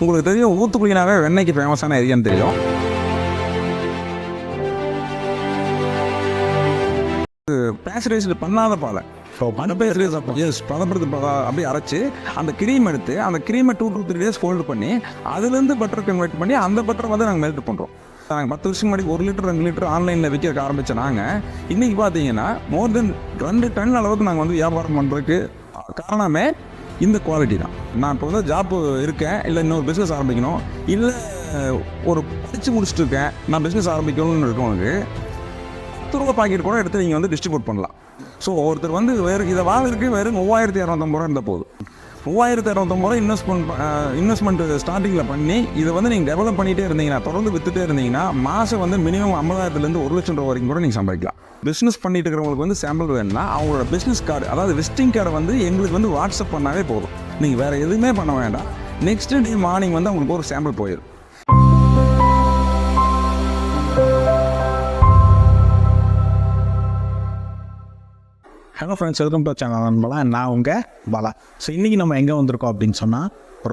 உங்களுக்கு தெரியும் ஊத்துக்குழினாவே வெண்ணெய்க்கு ஃபேமஸான ஏரியான்னு தெரியும். பேஸ்டரைஸ்டு பண்ணாத பாலை. எஸ் பதப்படுத்து பதா- அப்படியே அரைச்சி அந்த க்ரீம் எடுத்து அந்த க்ரீமை two two three days hold பண்ணி அதுலேருந்து பட்டர் கன்வெர்ட் பண்ணி அந்த பட்டரை வந்து நாங்கள் மெல்ட் பண்ணுறோம் நாங்கள் பத்து வருஷம் முன்னாடி ஒரு லிட்டர் ரெண்டு லிட்டர் ஆன்லைனில் விற்க ஆரம்பித்த நாங்கள் இன்றைக்கி பார்த்தீங்கன்னா மோர் தென் ரெண்டு டன் அளவுக்கு நாங்கள் வந்து வியாபாரம் பண்ணுறதுக்கு காரணமே இந்த குவாலிட்டி தான். நான் இப்போ வந்து ஜாப் இருக்கேன் இல்லை இன்னொரு பிஸ்னஸ் ஆரம்பிக்கணும் இல்லை ஒரு படித்து முடிச்சுட்டு இருக்கேன் நான் பிஸ்னஸ் ஆரம்பிக்கணும்னு இருக்கவங்களுக்கு பத்து ரூபா பாக்கெட் கூட எடுத்து நீங்கள் வந்து டிஸ்ட்ரிபியூட் பண்ணலாம். ஸோ ஒருத்தர் வந்து வேறு இதை வாங்குறதுக்கு வெறும் மூவாயிரத்தி இரநூத்தம்பது ரூபா இருந்தால் போதும். மூவாயிரத்தி அறுபத்தொம்பது ரூபா இன்வெஸ்ட்மெண்ட் இன்வெஸ்ட்மெண்ட் ஸ்டார்டிங்கில் பண்ணி இதை வந்து நீங்கள் டெவலப் பண்ணிகிட்டே இருந்தீங்கன்னா தொடர்ந்து வித்துட்டே இருந்தீங்கன்னா மாதம் வந்து மினிமம் ஐம்பதாயிரத்துலேருந்து ஒரு லட்சம் ரூபா வரைக்கும் கூட நீங்கள் சம்பாதிக்கலாம். பிஸ்னஸ் பண்ணிட்டு இருக்கிறவங்களுக்கு வந்து சாம்பிள் வேணும்னா அவங்களோட பிஸ்னஸ் கார்டு அதாவது விசிட்டிங் கார்டை வந்து எங்களுக்கு வந்து வாட்ஸ்அப் பண்ணாவே போதும். நீங்கள் வேறு எதுவுமே பண்ண வேண்டாம். நெக்ஸ்ட் டே மார்னிங் வந்து அவங்களுக்கு ஒரு சாம்பிள் போயிடும் hello friends welcome to channel நண்பலா நான் உங்கள் பாலா ஸோ இன்றைக்கி நம்ம எங்கே வந்திருக்கோம் அப்படின்னு சொன்னால்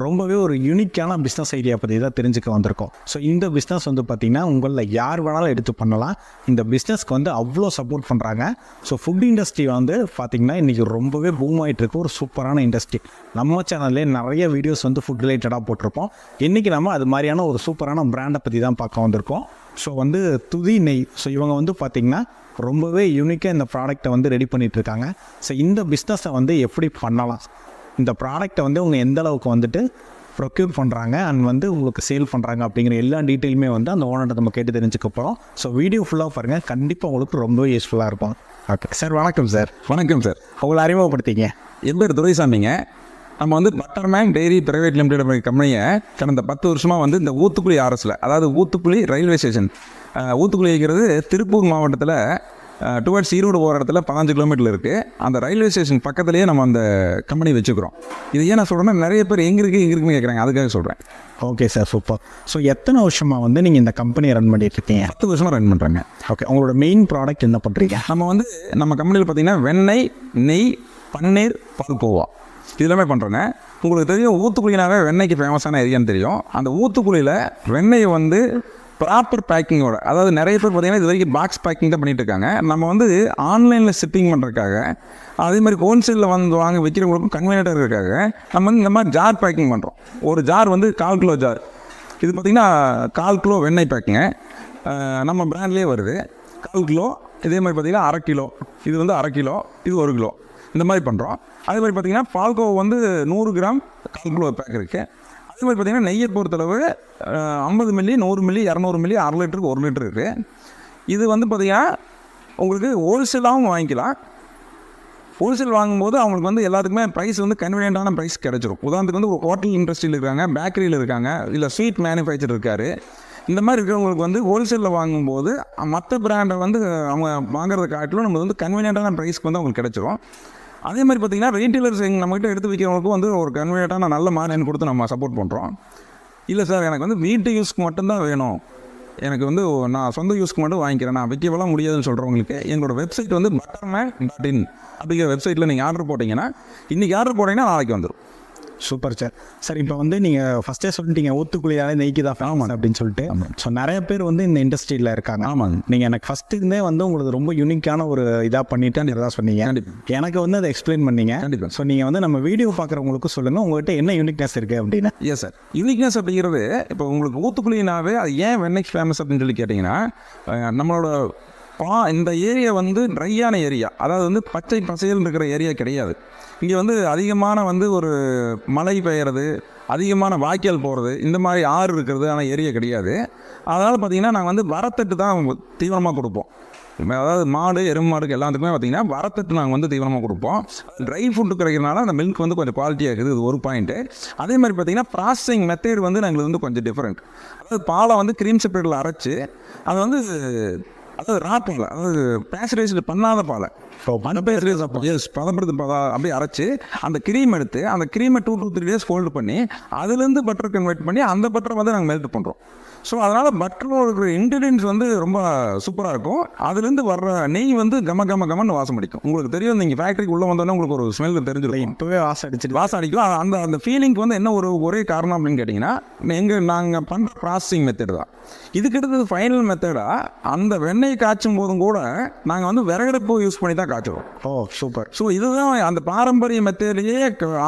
ரொம்பவே ஒரு யூனிக்கான பிஸ்னஸ் ஐடியா பற்றி தான் தெரிஞ்சுக்க வந்திருக்கோம். ஸோ இந்த பிஸ்னஸ் வந்து பார்த்திங்கன்னா உங்களில் யார் வேணாலும் எடுத்து பண்ணலாம். இந்த பிஸ்னஸ்க்கு வந்து அவ்வளோ சப்போர்ட் பண்ணுறாங்க ஸோ ஃபுட் இண்டஸ்ட்ரி வந்து பார்த்திங்கன்னா இன்றைக்கி ரொம்பவே பூம் ஆகிட்டு ஒரு சூப்பரான இண்டஸ்ட்ரி நம்ம சேனல்லே நிறைய வீடியோஸ் வந்து ஃபுட் ரிலேட்டடாக போட்டிருப்போம். இன்றைக்கி நம்ம அது மாதிரியான ஒரு சூப்பரான பிராண்டை பற்றி தான் பார்க்க வந்திருக்கோம். ஸோ வந்து துதி நெய். ஸோ இவங்க வந்து பார்த்திங்கன்னா ரொம்பவே யூனிக்காக இந்த ப்ராடக்ட்டை வந்து ரெடி பண்ணிட்டு இருக்காங்க ஸோ இந்த பிஸ்னஸை வந்து எப்படி பண்ணலாம்? இந்த ப்ராடக்ட்டை வந்து அவங்க எந்த அளவுக்கு வந்துட்டு ப்ரொக்யூர் பண்ணுறாங்க அண்ட் வந்து உங்களுக்கு சேல் பண்ணுறாங்க அப்படிங்கிற எல்லா டீட்டெயிலுமே வந்து அந்த ஓனர்கிட்ட நம்ம கேட்டு தெரிஞ்சுக்க போகிறோம் ஸோ வீடியோ ஃபுல்லாக பாருங்கள் கண்டிப்பாக உங்களுக்கு ரொம்பவே யூஸ்ஃபுல்லாக இருக்கும். ஓகே சார் வணக்கம் சார் வணக்கம் சார் உங்களை அறிமுகப்படுத்திங்க. என் பேர் துரைசாமிங்க. நம்ம வந்து பட்டர்மேன் டெய்ரி பிரைவேட் லிமிடெட் கம்பெனியை கடந்த பத்து வருஷமாக வந்து இந்த ஊத்துக்குழி ஆர்எஸில் அதாவது ஊத்துக்குழி ரயில்வே ஸ்டேஷன் அஹ், ஊத்துக்குழி இருக்கிறது திருப்பூர் மாவட்டத்தில் டுவர்ட்ஸ் ஈரோடு போகிற இடத்துல பதினஞ்சு கிலோமீட்டர் இருக்குது அந்த ரயில்வே ஸ்டேஷன் பக்கத்துலேயே நம்ம அந்த கம்பெனி வச்சுக்கிறோம். இது ஏன் நான் சொல்கிறேன்னா நிறைய பேர் எங்கே இருக்குது எங்கே இருக்குன்னு கேட்குறாங்க அதுக்காக சொல்கிறேன் ஓகே சார் சூப்பர். ஸோ எத்தனை வருஷமாக வந்து நீங்கள் இந்த கம்பெனியை ரன் பண்ணிட்டு இருக்கீங்க? பத்து வருஷமாக ரன் பண்ணுறாங்க ஓகே உங்களோட மெயின் ப்ராடக்ட் என்ன பண்ணுறீங்க நம்ம வந்து நம்ம கம்பெனியில் பார்த்தீங்கன்னா வெண்ணெய் நெய் பன்னீர் பால்கோவா இது எல்லாமே பண்ணுறேங்க உங்களுக்கு தெரியும் ஊத்துக்குழினாவே வெண்ணெய்க்கு ஃபேமஸான ஏரியான்னு தெரியும். அந்த ஊத்துக்குழியில் வெண்ணெயை வந்து ப்ராப்பர் பேக்கிங்கோட அதாவது நிறைய பேர் பார்த்தீங்கன்னா இது வரைக்கும் பாக்ஸ் பேக்கிங் தான் பண்ணிட்டு இருக்காங்க நம்ம வந்து ஆன்லைனில் ஷிப்பிங் பண்ணுறதுக்காக அதே மாதிரி ஹோல்சேலில் வந்து வாங்க விற்கிறவங்களுக்கும் கன்வீனியண்ட்டாக இருக்காங்க நம்ம வந்து இந்த மாதிரி ஜார் பேக்கிங் பண்ணுறோம் ஒரு ஜார் வந்து கால் கிலோ ஜார் இது பார்த்திங்கன்னா கால் கிலோ வெண்ணெய் பேக்குங்க நம்ம பிராண்ட்லேயே வருது. கால் கிலோ இதே மாதிரி பார்த்திங்கன்னா அரை கிலோ. இது வந்து அரை கிலோ இது ஒரு கிலோ. இந்த மாதிரி பண்ணுறோம் அதே மாதிரி பார்த்திங்கன்னா பால்கோவா வந்து நூறு கிராம் கால் கிலோ பேக் இருக்குது அதே மாதிரி பார்த்தீங்கன்னா நெய்யை பொறுத்தளவு ஐம்பது மில்லி நூறு மில்லி இரநூறு மில்லி அரை லிட்டருக்கு ஒரு லிட்டர் இருக்குது இது வந்து பார்த்தீங்கன்னா உங்களுக்கு ஹோல்சேலாகவும் வாங்கிக்கலாம். ஹோல்சேல் வாங்கும்போது அவங்களுக்கு வந்து எல்லாத்துக்குமே ப்ரைஸ் வந்து கன்வீனியண்ட்டான ப்ரைஸ் கிடச்சிரும். உதாரணத்துக்கு வந்து ஒரு ஹோட்டல் இண்டஸ்ட்ரியில் இருக்காங்க பேக்கரியில் இருக்காங்க இல்லை ஸ்வீட் மேனுஃபேக்சர் இருக்கார். இந்த மாதிரி இருக்கிறவங்களுக்கு வந்து ஹோல்சேலில் வாங்கும்போது மற்ற பிராண்டை வந்து அவங்க வாங்குறத காட்டிலும் நம்ம வந்து கன்வீனியண்ட்டான ப்ரைஸ்க்கு வந்து அவங்களுக்கு கிடைச்சிரும். அதே மாதிரி பார்த்தீங்கன்னா ரீட்டெயிலர்ஸ் எங்கள் நம்மகிட்ட எடுத்து வைக்கிறவங்களுக்கும் வந்து ஒரு கன்வீனியட்டான நல்ல மார்ஜின் கொடுத்து நம்ம சப்போர்ட் பண்ணுறோம் இல்லை சார் எனக்கு வந்து வீட்டு யூஸ்க்கு மட்டும்தான் வேணும். எனக்கு வந்து நான் சொந்த யூஸ்க்கு மட்டும் வாங்கிக்கிறேன். நான் விற்கவெல்லாம் முடியாதுன்னு சொல்கிறவங்களுக்கு எங்களோட வெப்சைட் வந்து பட்டர்மேன் டாட் இன் அப்படிங்கிற வெப்சைட்டில் நீங்கள் ஆர்டர் போட்டிங்கன்னா இன்றைக்கி ஆர்டர் போட்டிங்கன்னா நாளைக்கு வந்துடும் சூப்பர் சார் சார் இப்போ வந்து நீங்கள் ஃபஸ்ட்டே சொல்லிட்டீங்க ஊத்துக்குழியாலே நெய்க்கு தான் ஃபேமஸ் அப்படின்னு சொல்லிட்டு. ஸோ நிறைய பேர் வந்து இந்த இண்டஸ்ட்ரியில் இருக்காங்க. ஆமாங்க. நீங்கள் எனக்கு ஃபஸ்ட்டு இருந்தே வந்து உங்களுக்கு ரொம்ப யூனிக்கான ஒரு இதாக பண்ணிட்டேன்னு இதாக சொன்னீங்க. எனக்கு வந்து அதை எக்ஸ்பிளைன் பண்ணீங்க. ஸோ நீங்கள் வந்து நம்ம வீடியோ பார்க்குறவங்களுக்கும் சொல்லுங்கள் உங்கள்கிட்ட என்ன யூனிக்னஸ் இருக்குது அப்படின்னு. எஸ் சார் யூனிக்னஸ் அப்படிங்கிறது இப்போ உங்களுக்கு ஊத்துக்குழினாவே அது ஏன் வெண்ணெய் ஃபேமஸ் அப்படின்னு சொல்லி கேட்டிங்கன்னா நம்மளோட பா இந்த ஏரியா வந்து ட்ரையான ஏரியா அதாவது வந்து பச்சை பசையல் இருக்கிற ஏரியா கிடையாது. இங்கே வந்து அதிகமான வந்து ஒரு மழை பெய்யறது அதிகமான வாய்க்கால் போகிறது இந்த மாதிரி ஆறு இருக்கிறது ஆனால் ஏரியா கிடையாது. அதனால் பார்த்திங்கன்னா நாங்கள் வந்து வரத்தட்டு தான் தீவிரமாக கொடுப்போம். அதாவது மாடு எருமை மாடுக்கு எல்லாத்துக்குமே பார்த்தீங்கன்னா வரத்தட்டு நாங்கள் வந்து தீவிரமாக கொடுப்போம். ட்ரை ஃபுட்டு கிடைக்கிறனால அந்த மில்க் வந்து கொஞ்சம் குவாலிட்டியாக இருக்குது இது ஒரு பாயிண்ட்டு அதே மாதிரி பார்த்தீங்கன்னா ப்ராசஸிங் மெத்தேட் வந்து நாங்கள் வந்து கொஞ்சம் டிஃப்ரெண்ட் அதாவது பாலை வந்து க்ரீம் செப்பரேட்டில் அரைச்சி அதை வந்து அதாவது ரா பாலை அதாவது பேஸ்டரைஸ்டு பண்ணாத பாலை. ஓ எஸ் பதப்படுத்து பதா அப்படியே அரைச்சி அந்த க்ரீம் எடுத்து அந்த க்ரீமை two two three days hold பண்ணி அதுலேருந்து பட்டர் கன்வெர்ட் பண்ணி அந்த பட்டரை வந்து நாங்கள் மெல்ட் பண்ணுறோம் ஸோ அதனால் இருக்கிற இன்க்ரீடியன்ஸ் வந்து ரொம்ப சூப்பராக இருக்கும். அதுலேருந்து வர்ற நெய் வந்து கம கம கமன்னு வாசம் அடிக்கும். உங்களுக்கு தெரியும் நீங்கள் ஃபேக்ட்ரிக்கு உள்ளே வந்தோடனே உங்களுக்கு ஒரு ஸ்மெல் தெரிஞ்சிருக்கும். இப்போவே வாசம் அடிச்சிட்டு வாசம் அடிக்கும். அந்த அந்த ஃபீலிங்க்கு வந்து என்ன ஒரு ஒரே காரணம் அப்படின்னு கேட்டிங்கன்னா எங்கள் நாங்கள் பண்ணுற ப்ராசஸிங் மெத்தட் தான். இதுக்கு அடுத்தது ஃபைனல் மெத்தடாக அந்த வெண்ணெய் காய்ச்சும் போதும் கூட நாங்கள் வந்து விறகடுப்பு யூஸ் பண்ணி தான் காய்ச்சுறோம் ஓ சூப்பர் ஸோ இதுதான் அந்த பாரம்பரிய மெத்தட்லேயே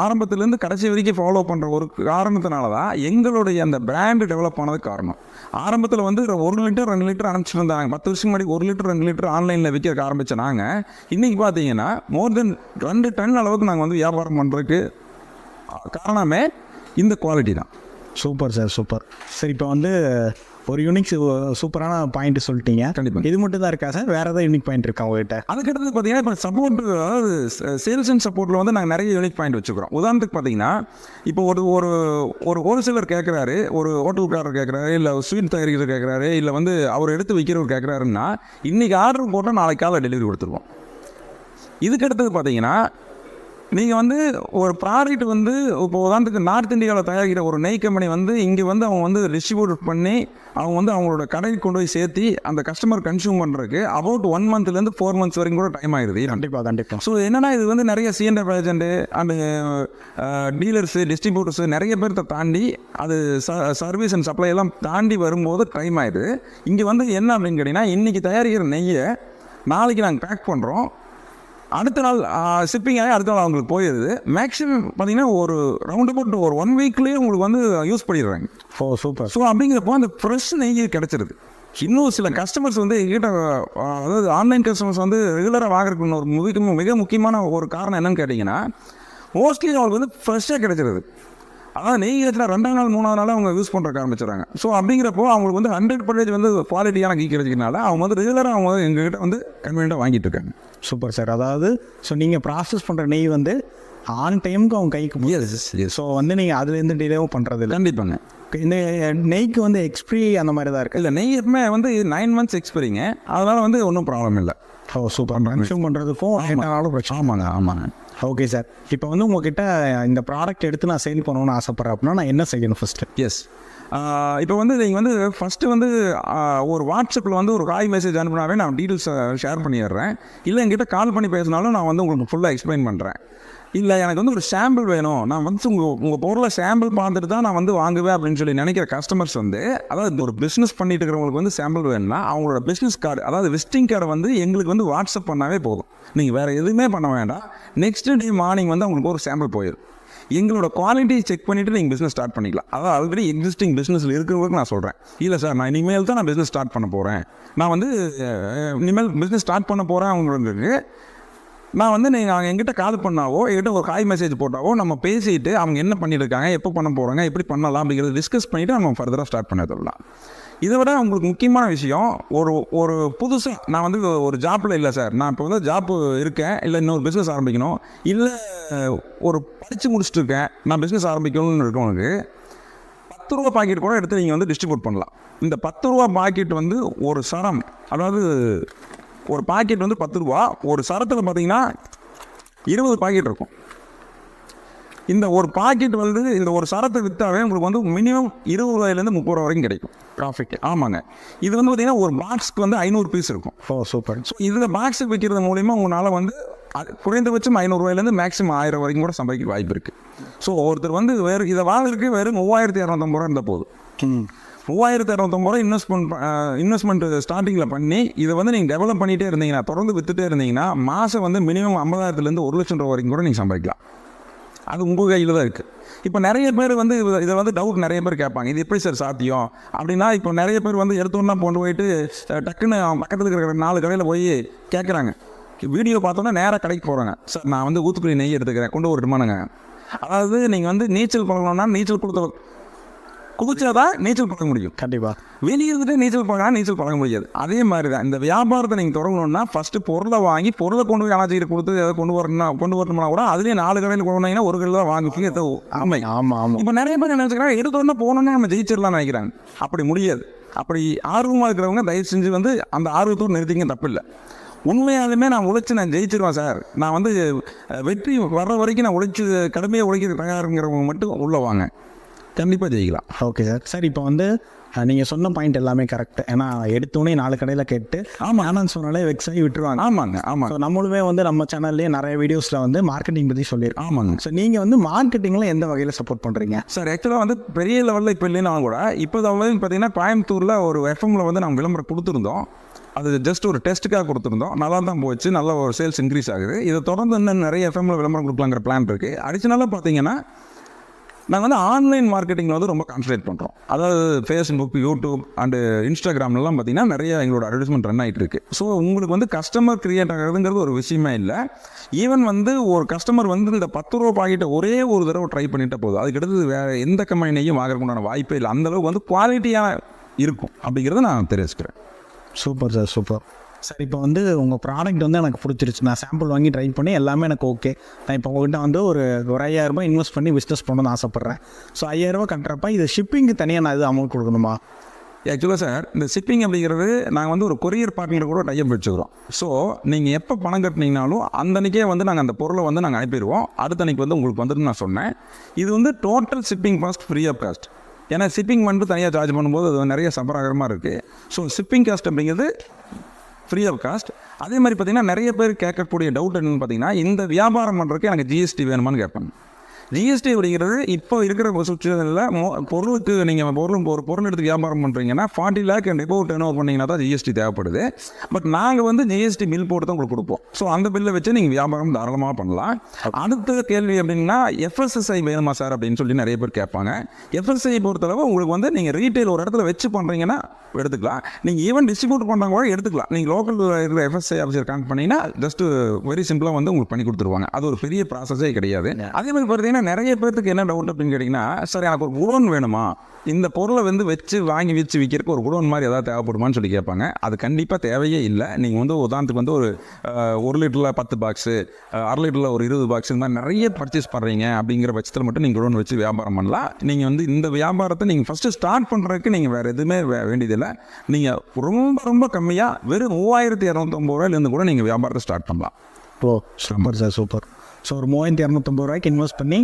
ஆரம்பத்துலேருந்து கடைசி வரைக்கும் ஃபாலோ பண்ணுற ஒரு காரணத்தினால தான் எங்களுடைய அந்த பிராண்டு டெவலப் ஆனதுக்கு காரணம். ஆரம்பத்தில் வந்து ஒரு லிட்டர் ரெண்டு லிட்டர் அனுப்பிச்சிட்டு பத்து வருஷம் முன்னாடி ஒரு லிட்டர் ரெண்டு லிட்டர் ஆன்லைனில் விற்க ஆரம்பித்த நாங்கள் இன்றைக்கி பார்த்தீங்கன்னா மோர் தென் ரெண்டு டன் அளவுக்கு நாங்கள் வந்து வியாபாரம் பண்ணுறதுக்கு காரணமே இந்த குவாலிட்டி தான். Super sir super. சரி இப்போ வந்து ஒரு யூனிக் சூப்பரான பாயிண்ட் சொல்லிட்டீங்க. கண்டிப்பா. இது மட்டும் தான் இருக்கா சார்? வேற ஏதாவது யூனிக் பாயிண்ட் இருக்கா உங்ககிட்ட? அதுக்கடுத்து பார்த்தீங்கன்னா இப்போ சப்போர்ட் அதாவது சேல்ஸ் அண்ட் சப்போர்ட்டில் வந்து நாங்கள் நிறைய யூனிக் பாயிண்ட் வச்சுக்கிறோம். உதாரணத்துக்கு பார்த்தீங்கன்னா இப்போ ஒரு ஒரு ஒரு ஹோல்சேலர் கேட்குறாரு ஒரு ஹோட்டல்காரர் கேட்குறாரு இல்லை ஸ்வீட் தயாரிக்கிறவர் கேட்குறாரு இல்லை வந்து அவர் எடுத்து விற்கிறவர் கேட்குறாருன்னா இன்றைக்கி ஆர்டர் போட்டால் நாளைக்கு காலை டெலிவரி கொடுத்துருவோம். இதுக்கு அடுத்தது பார்த்தீங்கன்னா நீங்கள் வந்து ஒரு ப்ராடக்ட் வந்து இப்போ உதாரணத்துக்கு நார்த் இந்தியாவில் தயாரிக்கிற ஒரு நெய் கம்பெனி வந்து இங்கே வந்து அவங்க வந்து டிஸ்ட்ரிபியூட் பண்ணி அவங்க வந்து அவங்களோட கடைக்கு கொண்டு போய் சேர்த்து அந்த கஸ்டமர் கன்சியூம் பண்ணுறதுக்கு அபவுட் ஒன் மந்த்லேருந்து ஃபோர் மந்த்ஸ் வரைக்கும் கூட டைம் ஆயிடுது கண்டிப்பாக கண்டிப்பாக ஸோ என்னன்னா இது வந்து நிறைய CNF agent and dealers distributors நிறைய பேர்த்த தாண்டி அது சர்வீஸ் அண்ட் சப்ளை எல்லாம் தாண்டி வரும்போது டைம் ஆயிடுது இங்கே வந்து என்ன அப்படின்னு கேட்டிங்கன்னா இன்றைக்கி தயாரிக்கிற நெய்யை நாளைக்கு நாங்கள் பேக் பண்ணுறோம் அடுத்த நாள் ஷிப்பிங் ஆகி அடுத்த நாள் அவங்களுக்கு போயிடுது மேக்ஸிமம் பார்த்தீங்கன்னா ஒரு ரவுண்ட் அபவுட் ஒரு ஒன் வீக்லேயே உங்களுக்கு வந்து யூஸ் பண்ணிடுறாங்க. ஓ சூப்பர் ஸோ அப்படிங்கிறப்போ அந்த ஃப்ரெஷ் நெய் கிடச்சிருது. இன்னும் சில கஸ்டமர்ஸ் வந்து எங்கிட்ட அதாவது ஆன்லைன் கஸ்டமர்ஸ் வந்து ரெகுலராக வாங்குறதுக்கு ஒரு மிக மிக முக்கியமான ஒரு காரணம் என்னன்னு கேட்டிங்கன்னா மோஸ்ட்லி அவங்களுக்கு வந்து ஃப்ரெஷ்ஷாக கிடச்சிருது. அதாவது நெய் ஏற்றினா ரெண்டாம் நாள் மூணாவது நாள் அவங்க யூஸ் பண்ணுறக்க ஆரம்பிச்சிடுறாங்க. ஸோ அப்படிங்கிறப்போ அவங்களுக்கு வந்து ஹண்ட்ரட் பர்சன்டேஜ் வந்து குவாலிட்டியான கீ கிடைச்சிக்கனால அவங்க வந்து ரெகுலராக அவங்க எங்ககிட்ட வந்து கன்வீனியாக வாங்கிட்டு இருக்காங்க. சூப்பர் சார் அதாவது ஸோ நீங்கள் ப்ராசஸ் பண்ணுற நெய் வந்து ஆன் டைமுக்கு அவங்க கைக்கு எஸ் ஸோ வந்து நீங்கள் அதுலேருந்து டிலேவும் பண்ணுறது இல்லை கண்டிப்பாங்க. இந்த நெய்க்கு வந்து எக்ஸ்பிரி அந்த மாதிரி தான் இருக்குது இல்லை நெய் எப்பவுமே வந்து நைன் மந்த்ஸ் எக்ஸ்பீரிங்க அதனால் வந்து ஒன்றும் ப்ராப்ளம் இல்லை. ஓ சூப்பர் கன்சியூம் பண்ணுறதுக்கும் பிரச்சனை. ஆமாங்க ஆமாங்க. ஓகே சார் இப்போ வந்து உங்ககிட்ட இந்த ப்ராடக்ட் எடுத்து நான் சேல் பண்ணணும்னு ஆசைப்பட்றேன் அப்படின்னா நான் என்ன செய்யணும் ஃபஸ்ட்டு எஸ் இப்போ வந்து நீங்கள் வந்து ஃபஸ்ட்டு வந்து ஒரு வாட்ஸ்அப்பில் வந்து ஒரு காய் மெசேஜ் அனுப்புனாவே நான் டீட்டெயில்ஸ் ஷேர் பண்ணிடுறேன். இல்லை என்கிட்ட கால் பண்ணி பேசினாலும் நான் வந்து உங்களுக்கு ஃபுல்லாக எக்ஸ்பிளைன் பண்ணுறேன் இல்லை எனக்கு வந்து ஒரு சாம்பிள் வேணும். நான் வந்து உங்கள் உங்கள் பொருளை சாம்பிள் பார்த்துட்டு தான் நான் வந்து வாங்குவேன் அப்படின்னு சொல்லி நினைக்கிற கஸ்டமர்ஸ் வந்து அதாவது ஒரு பிஸ்னஸ் பண்ணிட்டு இருக்கிறவங்களுக்கு வந்து சாம்பிள் வேணும்னா அவங்களோட பிஸ்னஸ் கார்டு அதாவது விசிட்டிங் கார்டை வந்து எங்களுக்கு வந்து வாட்ஸ்அப் பண்ணாவே போதும். நீங்கள் வேறு எதுவுமே பண்ண வேண்டாம். நெக்ஸ்ட் டே மார்னிங் வந்து அவங்களுக்கு ஒரு சாம்பிள் போயிடும். எங்களோட குவாலிட்டியை செக் பண்ணிவிட்டு நீங்கள் பிஸ்னஸ் ஸ்டார்ட் பண்ணிக்கலாம். அதாவது ஆல்ரெடி எக்ஸிஸ்டிங் பிஸ்னஸில் இருக்கிறவங்களுக்கு நான் சொல்கிறேன் இல்லை சார் நான் இனிமேல் தான் நான் பிஸ்னஸ் ஸ்டார்ட் பண்ண போகிறேன் நான் வந்து இனிமேல் பிஸ்னஸ் ஸ்டார்ட் பண்ண போகிறேன் அவங்களுக்கு. நான் வந்து நீங்கள் அவங்க எங்கிட்ட கால் பண்ணாவோ என்கிட்ட ஒரு காய் மெசேஜ் போட்டாவோ நம்ம பேசிட்டு அவங்க என்ன பண்ணியிருக்காங்க எப்போ பண்ண போகிறாங்க எப்படி பண்ணலாம் அப்படிங்கிறத டிஸ்கஸ் பண்ணிவிட்டு நம்ம ஃபர்தராக ஸ்டார்ட் பண்ண இதை விட உங்களுக்கு முக்கியமான விஷயம் ஒரு ஒரு புதுசாக நான் வந்து ஒரு ஜாப்பில் இல்லை சார். நான் இப்போ வந்து ஜாப்பு இருக்கேன் இல்லை இன்னொரு பிஸ்னஸ் ஆரம்பிக்கணும் இல்லை ஒரு படித்து முடிச்சுட்டு இருக்கேன் நான் பிஸ்னஸ் ஆரம்பிக்கணும்னு இருக்கவனுக்கு பத்து ரூபா பாக்கெட் கூட எடுத்து நீங்கள் வந்து டிஸ்ட்ரிபியூட் பண்ணலாம். இந்த பத்து ரூபா பாக்கெட் வந்து ஒரு சரம் அதாவது ஒரு பாக்கெட் வந்து பத்து ரூபா ஒரு சரத்தில் பார்த்தீங்கன்னா இருபது பாக்கெட் இருக்கும். இந்த ஒரு பாக்கெட் வந்து இந்த ஒரு சரத்தை விற்றாவே உங்களுக்கு வந்து மினிமம் இருபது ரூபாயிலேருந்து முப்பது ரூபா வரைக்கும் கிடைக்கும். ப்ராஃபிட் ஆமாங்க. இது வந்து பார்த்தீங்கன்னா ஒரு பாக்ஸ்க்கு வந்து ஐநூறு பீஸ் இருக்கும். ஓ சூப்பர் ஸோ இதில் பாக்ஸ் விற்கிறது மூலிமா உங்களால் வந்து குறைந்தபட்சம் ஐநூறுரூவாயிலேருந்து மேக்ஸிமம் ஆயிரம் வரைக்கும் கூட சம்பாதிக்க வாய்ப்பு இருக்குது ஸோ ஒருத்தர் வந்து வேறு இதை வாங்குறதுக்கு வெறும் மூவாயிரத்தி இரநூத்தம்பது ரூபா இருந்தால் போதும். மூவாயிரத்தி அறுபத்தொம்பது ரூபா இன்வெஸ்ட்மெண்ட் இன்வெஸ்ட்மெண்ட் ஸ்டார்டிங்கில் பண்ணி இதை வந்து நீங்கள் டெவலப் பண்ணிகிட்டே இருந்தீங்கன்னா தொடர்ந்து வித்துட்டே இருந்தீங்கன்னா மாதம் வந்து மினிமம் ஐம்பதாயிரத்துலேருந்து ஒரு லட்சம் ரூபா வரைக்கும் கூட நீங்கள் சம்பாதிக்கலாம். அது உங்கள் கையில் தான் இருக்குது இப்போ நிறைய பேர் வந்து இதை வந்து டவுட் நிறைய பேர் கேட்பாங்க. இது எப்படி சார் சாத்தியம்? அப்படின்னா இப்போ நிறைய பேர் வந்து எடுத்தோன்னா கொண்டு போயிட்டு டக்குன்னு பக்கத்தில் இருக்கிற நாலு கடையில் போய் கேட்குறாங்க. வீடியோ பார்த்தோன்னா நேராக கடைக்கு போகிறாங்க சார் நான் வந்து ஊத்துக்குடி நெய் எடுத்துக்கிறேன். கொண்டு வரட்டுமானுங்க அதாவது நீங்கள் வந்து நீச்சல் பழகணும்னா நீச்சல் கொடுத்த குதிச்சா தான் நீச்சல் பழக முடியும். கண்டிப்பாக வெளியே இருந்துட்டு நீச்சல் பழகினா நீச்சல் பழக முடியாது. அதே மாதிரி தான் இந்த வியாபாரத்தை நீங்கள் தொடங்கணும்னா ஃபஸ்ட்டு பொருளை வாங்கி பொருளை கொண்டு போய் அனாச்சிக்கிட்ட கொடுத்து எதை கொண்டு வரணும்னா கொண்டு வரணும்னா கூட அதுலேயே நாலு கடையில் கொண்டு வந்தீங்கன்னா ஒரு கடையில் தான் வாங்குவீங்க. இது ஆமை ஆமாம் ஆமாம் இப்போ நிறைய பேர் நினைச்சுக்கிறாங்க எடுத்தோடனே போனோம்னா நம்ம ஜெயிச்சிடலாம்னு நினைக்கிறாங்க. அப்படி முடியாது. அப்படி ஆர்வமாக இருக்கிறவங்க தயவு செஞ்சு வந்து அந்த ஆர்வத்தோடு நிறுத்திங்க தப்பில்லை. உண்மையாலுமே நான் உழைச்சி நான் ஜெயிச்சிருவேன் சார். நான் வந்து வெற்றி வர்ற வரைக்கும் நான் உழைச்சி கடுமையாக உழைக்கிற தயாருங்கிறவங்க மட்டும் உள்ளே வாங்க. கண்டிப்பாக ஜெயிக்கலாம். ஓகே சார் சார் இப்போ வந்து நீங்கள் சொன்ன பாயிண்ட் எல்லாமே கரெக்ட் ஏன்னா எடுத்தோடனே நாலு கடையில் கேட்டு ஆமாம் ஆனந்த் சொன்னாலே வெக்ஸ் ஆகி விட்டுருவாங்க. ஆமாங்க ஸோ நம்மளுமே வந்து நம்ம சேனல்லேயே நிறைய வீடியோஸில் வந்து மார்க்கெட்டிங் பற்றி சொல்லியிருக்கோம். ஆமாங்க. ஸோ நீங்கள் வந்து மார்க்கெட்டிங்கில் எந்த வகையில் சப்போர்ட் பண்ணுறீங்க சார் ஆக்சுவலாக வந்து பெரிய லெவலில் இப்போ இல்லைனாலும் கூட இப்போ தான் பார்த்தீங்கன்னா கோயம்புத்தூரில் ஒரு எஃப்எம்ல வந்து நம்ம விளம்பரம் கொடுத்துருந்தோம். அது ஜஸ்ட் ஒரு டெஸ்ட்டுக்காக கொடுத்துருந்தோம். நல்லா தான் போச்சு. நல்ல ஒரு சேல்ஸ் இன்க்ரீஸ் ஆகுது. இதை தொடர்ந்து இன்னும் நிறைய எஃப்எம்ல விளம்பரம் கொடுக்கலாங்கிற பிளான் இருக்குது அடிஷனலாக பார்த்தீங்கன்னா நாங்கள் வந்து ஆன்லைன் மார்க்கெட்டிங்கில் வந்து ரொம்ப கான்சன்ட்ரேட் பண்ணுறோம் அதாவது ஃபேஸ்புக் யூடியூப் அண்டு இன்ஸ்டாகிராம்லாம் பார்த்தீங்கன்னா நிறைய எங்களோட அட்வர்டைஸ்மெண்ட் ரன் ஆகிட்டு இருக்கு. ஸோ உங்களுக்கு வந்து கஸ்டமர் கிரியேட் ஆகிறதுங்கிறது ஒரு விஷயமே இல்லை. ஈவன் வந்து ஒரு கஸ்டமர் வந்து இந்த பத்து ரூபா பாக்கெட்டை ஒரே ஒரு தடவை ட்ரை பண்ணிட்ட போதும். அதுக்கடுத்து வேறு எந்த கம்பெனியும் வாங்குறதுக்குண்டான வாய்ப்பே இல்லை. அந்தளவுக்கு வந்து குவாலிட்டியாக இருக்கும். அப்படிங்கிறத நான் தெரிவிச்சுக்கிறேன். Super sir super. சார் இப்போ வந்து உங்கள் ப்ராடக்ட் வந்து எனக்கு பிடிச்சிருச்சு. நான் சாம்பிள் வாங்கி ட்ரை பண்ணி எல்லாமே எனக்கு ஓகே நான் இப்போ உங்கள்கிட்ட வந்து ஒரு ஒரு ஐயாயிரரூபா இன்வெஸ்ட் பண்ணி பிஸ்னஸ் பண்ணணும்னு ஆசைப்பட்றேன். ஸோ ஐயாயிரரூபா கட்டுறப்ப இது ஷிப்பிங்க்கு தனியாக நான் இது அமௌண்ட் கொடுக்கணுமா? ஆக்சுவலாக சார் இந்த ஷிப்பிங் அப்படிங்கிறது நாங்கள் வந்து ஒரு கொரியர் பார்ட்னர் கூட டைப் வச்சுக்கிறோம். ஸோ நீங்கள் எப்போ பணம் கட்டினீங்கனாலும் அந்தன்னைக்கே வந்து நாங்கள் அந்த பொருளை வந்து நாங்கள் அனுப்பிடுவோம். அடுத்த அன்னைக்கு வந்து உங்களுக்கு வந்துட்டு நான் சொன்னேன். இது வந்து total shipping cost free of cost ஏன்னா ஷிப்பிங் மட்டும் தனியாக சார்ஜ் பண்ணும்போது அது நிறைய சபராகரமாக இருக்குது ஸோ ஷிப்பிங் காஸ்ட் அப்படிங்கிறது ஃப்ரீ ஆஃப் காஸ்ட் அதே மாதிரி பார்த்தீங்கன்னா நிறைய பேர் கேட்கக்கூடிய டவுட் என்னென்னு பார்த்தீங்கன்னா இந்த வியாபாரம் பண்ணுறதுக்கு எனக்கு ஜிஎஸ்டி வேணுமான்னு கேட்பாங்க. ஜிஎஸ்டி அப்படிங்கிறது இப்போ இருக்கிற சுச்சுவேஷனில் பொருளுக்கு நீங்கள் பொருள் ஒரு பொருள் எடுத்து வியாபாரம் பண்ணுறீங்கன்னா forty lakh and above turnover பண்ணிங்கன்னா தான் ஜிஎஸ்டி தேவைப்படுது. பட் நாங்கள் வந்து ஜிஎஸ்டி பில் போட்டு தான் உங்களுக்கு கொடுப்போம். ஸோ அந்த பில்லை வச்சு நீங்கள் வியாபாரம் தாராளமாக பண்ணலாம். அடுத்த கேள்வி அப்படின்னா எஃப்எஸ்எஸ்ஐ வேணுமா சார் அப்படின்னு சொல்லி நிறைய பேர் கேட்பாங்க. எஃப்எஸ்ஐ பொறுத்தளவு உங்களுக்கு வந்து நீங்கள் ரீட்டைல் ஒரு இடத்துல வச்சு பண்ணுறீங்கன்னா எடுத்துக்கலாம். நீங்கள் ஈவன் டிஸ்ட்ரிபியூட் பண்ணுறவங்க கூட எடுத்துக்கலாம். நீங்கள் லோக்கலில் இருக்கிற எஃப்எஸ்ஐ ஆஃபீஸர் கனெக்ட் பண்ணிங்கன்னா ஜஸ்ட் வெரி சிம்பிளாக வந்து உங்களுக்கு பண்ணி கொடுத்துருவாங்க. அது ஒரு பெரிய ப்ராசஸே கிடையாது. அதே மாதிரி பார்த்தீங்கன்னா நிறைய பேர்த்துக்கு என்ன டவுட் அப்படின்னு கேட்டிங்கன்னா சார் எனக்கு ஒரு குடோன் வேணுமா? இந்த பொருளை வந்து வச்சு வாங்கி வச்சு விற்கிறதுக்கு ஒரு குடோன் மாதிரி ஏதாவது தேவைப்படுமான்னு சொல்லி கேட்பாங்க. அது கண்டிப்பாக தேவையே இல்லை. நீங்கள் வந்து உதாரணத்துக்கு வந்து ஒரு ஒரு லிட்டரில் பத்து பாக்ஸு அரை லிட்டரில் ஒரு இருபது பாக்ஸ் இந்த மாதிரி நிறைய பர்ச்சேஸ் பண்ணுறீங்க அப்படிங்கிற பட்சத்தில் மட்டும் நீங்கள் குடோன் வச்சு வியாபாரம் பண்ணலாம். நீங்கள் வந்து இந்த வியாபாரத்தை நீங்கள் ஃபஸ்ட்டு ஸ்டார்ட் பண்ணுறதுக்கு நீங்கள் வேறு எதுவுமே வே- வேண்டியதில்லை. நீங்கள் ரொம்ப ரொம்ப கம்மியாக வெறும் மூவாயிரத்தி இரநூத்தொம்பது ரூபாயிலேருந்து கூட நீங்கள் வியாபாரத்தை ஸ்டார்ட் பண்ணலாம். Oh super sir super so ஒரு மூவாயிரத்தி இரநூத்தம்பது ரூபாய்க்கு இன்வெஸ்ட் பண்ணி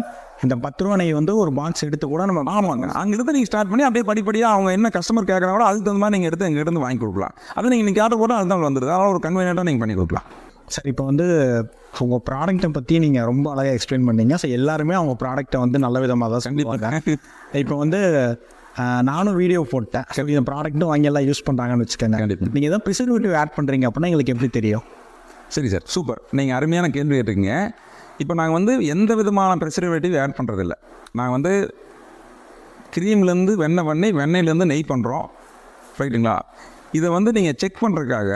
இந்த பத்து ரூபா நெய் வந்து ஒரு பாக்ஸ் எடுத்து கூட நம்ம ஆமாங்க அங்கிருந்து நீங்கள் ஸ்டார்ட் பண்ணி அப்படியே படிப்படியாக அவங்க என்ன கஸ்டமர் கேட்குறாங்களோ அதுக்கு தகுந்த மாதிரி நீங்கள் எடுத்து எங்ககிட்ட இருந்து வாங்கி கொடுக்கலாம். அதை நீங்கள் இன்னைக்கு ஆர்டர் போட்டால் அதுதான் வந்துடுது அதனால் ஒரு கன்வீனியண்ட்டாக நீங்கள் பண்ணி கொடுக்கலாம். சரி இப்போ வந்து உங்கள் ப்ராடக்ட்டை பற்றி நீங்கள் ரொம்ப அழகாக எக்ஸ்பிளைன் பண்ணீங்க. ஸோ எல்லாருமே அவங்க ப்ராடக்ட்டை வந்து நல்ல விதமாக தான் கண்டிப்பாக இப்போ வந்து நானும் வீடியோ போட்டேன். சரி இந்த ப்ராடக்ட்டும் வாங்கி எல்லாம் யூஸ் பண்ணுறாங்கன்னு வச்சுக்கோங்க. நீங்கள் எதாவது ப்ரிசர்வேட்டிவ் ஆட் பண்ணுறீங்க அப்படின்னா எங்களுக்கு எப்படி தெரியும்? சரி சார். சூப்பர். நீங்கள் அருமையான கேள்வி கேட்டிருக்கீங்க. இப்போ நாங்கள் வந்து எந்த விதமான ப்ரெசர்வேட்டிவ் ஆட் பண்ணுறதில்ல நாங்கள் வந்து க்ரீம்லேருந்து வெண்ணெய் பண்ணி வெண்ணெயிலேருந்து நெய் பண்ணுறோம் ரைட்டுங்களா இதை வந்து நீங்கள் செக் பண்ணுறதுக்காக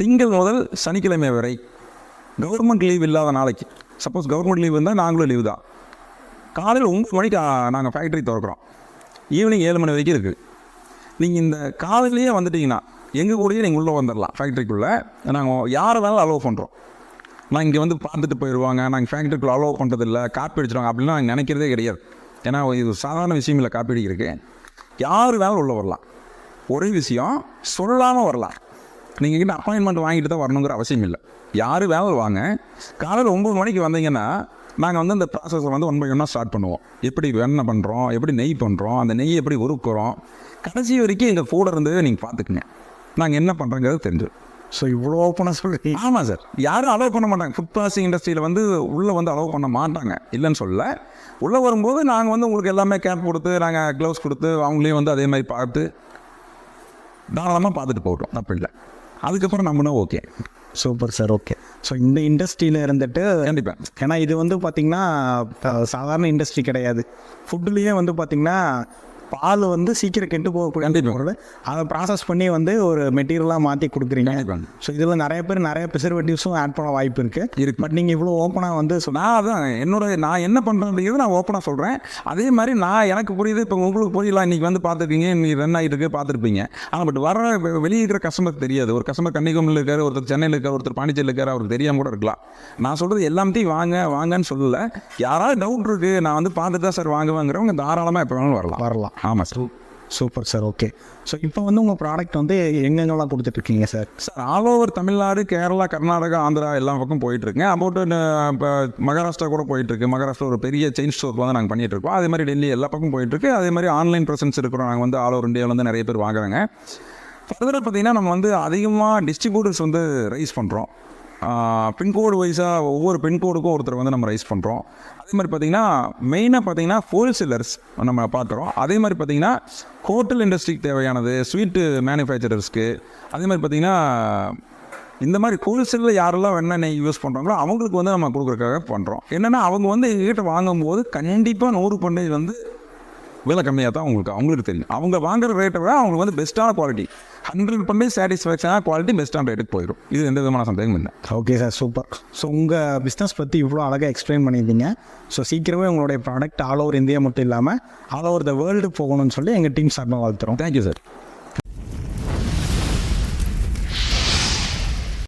திங்கள் முதல் சனிக்கிழமை வரை கவர்மெண்ட் லீவ் இல்லாத நாளைக்கு சப்போஸ் கவர்மெண்ட் லீவ் இருந்தால் நாங்களும் லீவ் தான். காலையில் ஒன்பது மணிக்கு நாங்கள் ஃபேக்ட்ரி திறக்கிறோம். ஈவினிங் ஏழு மணி வரைக்கும் இருக்குது நீங்கள் இந்த காலையிலேயே வந்துட்டிங்கன்னா எங்கள் கூடயே நீங்கள் உள்ளே வந்துடலாம் ஃபேக்ட்ரிக்குள்ளே நாங்கள் யாரை வேணாலும் அலோவ் பண்ணுறோம் நான் இங்கே வந்து பார்த்துட்டு போயிடுவாங்க நாங்கள் ஃபேக்ட்ரிக்குள்ளே அலோவ் பண்ணுறதில்ல காப்பி அடிச்சிடுவாங்க அப்படின்னா நாங்கள் நினைக்கிறதே கிடையாது. ஏன்னா இது சாதாரண விஷயம் இல்லை காப்பி அடிக்கிறதுக்கு யார் வேணாலும் உள்ளே வரலாம். ஒரே விஷயம் சொல்லாமல் வரலாம். நீங்கள் கிட்ட அப்பாயின்மெண்ட் வாங்கிட்டு தான் வரணுங்கிற அவசியம் இல்லை. யார் வேணாலும் வாங்க. காலையில் ஒம்பது மணிக்கு வந்தீங்கன்னா நாங்கள் வந்து அந்த ப்ராசஸை வந்து ஒன் பை ஒன்னாக ஸ்டார்ட் பண்ணுவோம். எப்படி வெண்ணெய் பண்ணுறோம் எப்படி நெய் பண்ணுறோம் அந்த நெய் எப்படி உருக்குறோம். கடைசி வரைக்கும் எங்கள் கூட இருந்ததை நீங்கள் பார்த்துக்குங்க. நாங்கள் என்ன பண்ணுறோங்கிறது தெரிஞ்சிடும். ஸோ இவ்வளோ ஓப்பனாக சொல்கிறீங்க ஆமாம் சார். யாரும் அலோவ் பண்ண மாட்டாங்க. ஃபுட் ப்ராசஸிங் இண்டஸ்ட்ரியில் வந்து உள்ளே வந்து அலோவ் பண்ண மாட்டாங்க. இல்லைன்னு சொல்ல உள்ளே வரும்போது நாங்கள் வந்து உங்களுக்கு எல்லாமே கேப் கொடுத்து நாங்கள் க்ளவுஸ் கொடுத்து அவங்களையும் வந்து அதே மாதிரி பார்த்து தாராளமாக பார்த்துட்டு போகட்டும். தப்பு இல்லை. அதுக்கப்புறம் நம்மளும் okay super sir okay so இந்த இண்டஸ்ட்ரியில் இருந்துட்டு கண்டிப்பாக ஏன்னா இது வந்து பார்த்திங்கன்னா சாதாரண இண்டஸ்ட்ரி கிடையாது. ஃபுட்டுலேயே வந்து பார்த்திங்கன்னா பால் வந்து சீக்கிரம் கெட்டு போகக்கூடிய கண்டிப்பா. பொருள் அதை ப்ராசஸ் பண்ணி வந்து ஒரு மெட்டீரியலாக மாற்றி கொடுக்குறீங்க. ஸோ இதில் நிறைய பேர் நிறைய ப்ரிசர்வேட்டிவ்ஸும் ஆட் பண்ண வாய்ப்பு இருக்குது இருக்கு. பட் நீங்கள் இவ்வளோ ஓப்பனாக வந்து நான் அதான் என்னோட நான் என்ன பண்ணுறேன்றது நான் ஓப்பனாக சொல்கிறேன் அதே மாதிரி நான் எனக்கு புரியுது இப்போ உங்களுக்கு புரியலாம் இன்றைக்கி வந்து பார்த்துருக்கீங்க நீ ரன் ஆகிட்டு இருக்கு பார்த்துருப்பீங்க. ஆனால் பட் வர வெளியே இருக்கிற கஸ்டமருக்கு தெரியாது. ஒரு கஸ்டமர் கன்னியாகுமரியில் இருக்காரு ஒருத்தர் சென்னையில் இருக்கார் ஒருத்தர் பாண்டிச்சேரியில் இருக்காரு அவருக்கு தெரியாமல் கூட இருக்கலாம். நான் சொல்கிறது எல்லாத்தையும் வாங்க வாங்கன்னு சொல்லல. யாராவது டவுட் இருக்குது நான் வந்து பார்த்துட்டு தான் சார் வாங்குவேங்கிறவங்க தாராளமாக எப்போ வேணாலும் வரலாம். வரலாம். ஆமாம் sir super sir okay so இப்போ வந்து உங்கள் ப்ராடக்ட் வந்து எங்கெங்கெல்லாம் கொடுத்துட்ருக்கீங்க sir sir all over Tamil Nadu Kerala Karnataka Andhra எல்லா பக்கம் போயிட்டுருக்குங்க அபவுட் இப்போ மகாராஷ்டிரா கூட போயிட்டுருக்கு மகாராஷ்டிரா ஒரு பெரிய செயின் ஸ்டோர் வந்து நாங்கள் பண்ணிட்டு இருக்கோம் அதே மாதிரி டெல்லி எல்லா பக்கம் போயிட்டுருக்கு அதே மாதிரி ஆன்லைன் ப்ரெசன்ஸ் இருக்கிறோம். நாங்கள் வந்து ஆல் ஓவர் இந்தியாவில் வந்து நிறைய பேர் வாங்குறாங்க. ஃபர்தராக பார்த்தீங்கன்னா நம்ம வந்து அதிகமாக டிஸ்ட்ரிபியூட்டர்ஸ் வந்து ரைஸ் பண்ணுறோம் பின்கோடு வைஸாக ஒவ்வொரு பின்கோடுக்கும் ஒருத்தர் வந்து நம்ம ரைஸ் பண்ணுறோம் அதே மாதிரி பார்த்தீங்கன்னா மெயினாக பார்த்தீங்கன்னா ஹோல்சேலர்ஸ் நம்ம பார்க்குறோம் அதே மாதிரி பார்த்தீங்கன்னா ஹோட்டல் இண்டஸ்ட்ரிக்கு தேவையானது ஸ்வீட்டு மேனுஃபேக்சரர்ஸ்க்கு அதே மாதிரி பார்த்தீங்கன்னா இந்த மாதிரி ஹோல்சேலில் யாரெல்லாம் வேணால் நெய் யூஸ் பண்ணுறாங்களோ அவங்களுக்கு வந்து நம்ம கொடுக்குறதுக்காக பண்ணுறோம் என்னென்னா அவங்க வந்து எங்ககிட்ட வாங்கும்போது கண்டிப்பாக நூறு பண்டேஜ் வந்து விலை கம்மியாக தான் அவங்களுக்கு அவங்களுக்கு தெரியும். அவங்க வாங்குற ரேட்டை விட அவங்களுக்கு வந்து பெஸ்ட்டான குவாலிட்டி ஹண்ட்ரட் பர்சன்டேஜ் சாட்டிஸ்ஃபேக்ஷனான குவாலிட்டி பெஸ்ட்டான ரேட்டுக்கு போயிடும் இது எந்த விதமான சந்தேகமும் இல்லை. ஓகே சார் சூப்பர் ஸோ உங்கள் பிஸ்னஸ் பற்றி இவ்வளோ அழகாக எக்ஸ்பிளைன் பண்ணியிருந்தீங்க. ஸோ சீக்கிரமே உங்களுடைய ப்ராடக்ட் ஆல் ஓவர் இந்தியா மட்டும் இல்லாமல் ஆல் ஓவர் த வேர்ல்டு போகணும்னு சொல்லி எங்கள் டீம் சார்பாக வாழ்த்துறோம். Thank you sir